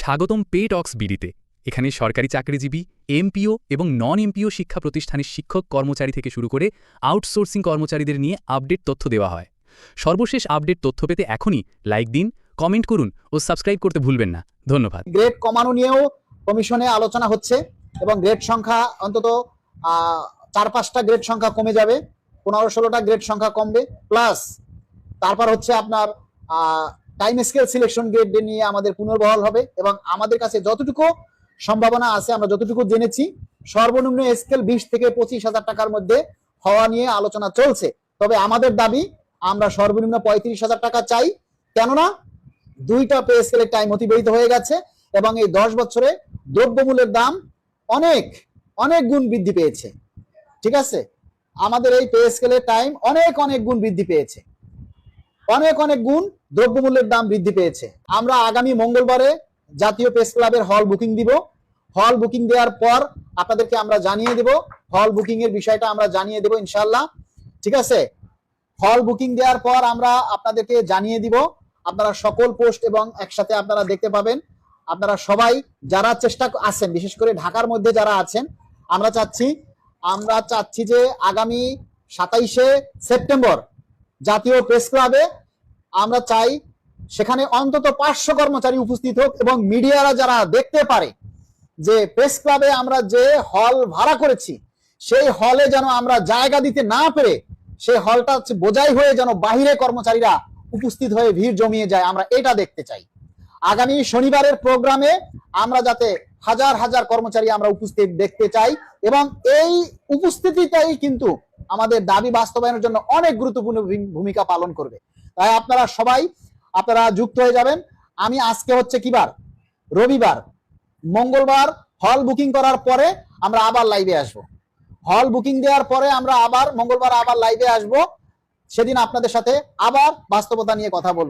স্বাগতম পে টক্স বিডিতে। এখানে সরকারি চাকরিজীবী, এমপিও এবং নন এমপিও শিক্ষা প্রতিষ্ঠানের শিক্ষক কর্মচারী থেকে শুরু করে আউটসোর্সিং কর্মচারীদের নিয়ে আপডেট তথ্য দেওয়া হয়। সর্বশেষ আপডেট তথ্য পেতে এখনই লাইক দিন কমেন্ট করুন ও সাবস্ক্রাইব করতে ভুলবেন না। ধন্যবাদ। গ্রেড কমানো নিয়েও কমিশনে আলোচনা হচ্ছে এবং গ্রেড সংখ্যা অন্তত চার পাঁচটা গ্রেড সংখ্যা কমে যাবে, পনেরো ষোলোটা গ্রেড সংখ্যা কমবে প্লাস তারপর হচ্ছে আপনার টাইম স্কেল সিলেকশন গ্রেড নিয়ে আমাদের পুনর্বহাল হবে এবং আমাদের কাছে যতটুকু সম্ভাবনা আছে আমরা যতটুকু জেনেছি, সর্বনিম্ন স্কেল বিশ থেকে পঁচিশ হাজার টাকার মধ্যে হওয়া নিয়ে আলোচনা চলছে। তবে আমাদের দাবি, আমরা সর্বনিম্ন পঁয়ত্রিশ হাজার টাকা চাই। কেননা, দুইটা পে স্কেলের টাইম অতিবাহিত হয়ে গেছে এবং এই দশ বছরে দ্রব্যমূল্যের দাম অনেক অনেক গুণ বৃদ্ধি পেয়েছে। ঠিক আছে? আমাদের এই পে স্কেলের টাইম অনেক অনেক গুণ বৃদ্ধি পেয়েছে। অনেক অনেক গুণ দ্রব্যমূল্যের দাম বৃদ্ধি পেয়েছে। আমরা আগামী মঙ্গলবারে জাতীয় প্রেস ক্লাবের হল বুকিং দিব। হল বুকিং দেওয়ার পর আপনাদেরকে আমরা জানিয়ে দেব। হল বুকিং এর বিষয়টা আমরা জানিয়ে দেব ইনশাল্লাহ ঠিক আছে? হল বুকিং দেওয়ার পর আমরা আপনাদেরকে জানিয়ে দিব। আপনারা সকল পোস্ট এবং একসাথে আপনারা দেখতে পাবেন। আপনারা সবাই যারা চেষ্টা আছেন, বিশেষ করে ঢাকার মধ্যে যারা আছেন, আমরা চাচ্ছি আমরা চাচ্ছি যে আগামী সাতাইশে সেপ্টেম্বর জাতীয় প্রেস ক্লাবে আমরা চাই সেখানে অন্তত পাঁচশো কর্মচারী উপস্থিত হোক এবং মিডিয়ারা যারা দেখতে পারে যে প্রেস ক্লাবে আমরা যে হল ভাড়া করেছি, সেই হলে যেন আমরা জায়গা দিতে না পেরে সেই হলটা বোঝাই হয়ে যেন বাহিরে কর্মচারীরা উপস্থিত হয়ে ভিড় জমিয়ে যায়, আমরা এটা দেখতে চাই। আগামী শনিবারের প্রোগ্রামে আমরা যাতে হাজার হাজার কর্মচারী আমরা উপস্থিত দেখতে চাই এবং এই উপস্থিতিটাই কিন্তু আমাদের দাবি বাস্তবায়নের জন্য অনেক গুরুত্বপূর্ণ ভূমিকা পালন করবে। তাই আপনারা সবাই, আপনারা যুক্ত হয়ে যাবেন। আমি আজকে হচ্ছে কিবার রবিবার। মঙ্গলবার হল বুকিং করার পরে আমরা আবার লাইভে আসব। হল বুকিং দেওয়ার পরে আমরা আবার, মঙ্গলবার আবার লাইভে আসব। সেদিন আপনাদের সাথে আবার বাস্তবতা নিয়ে কথা বলব।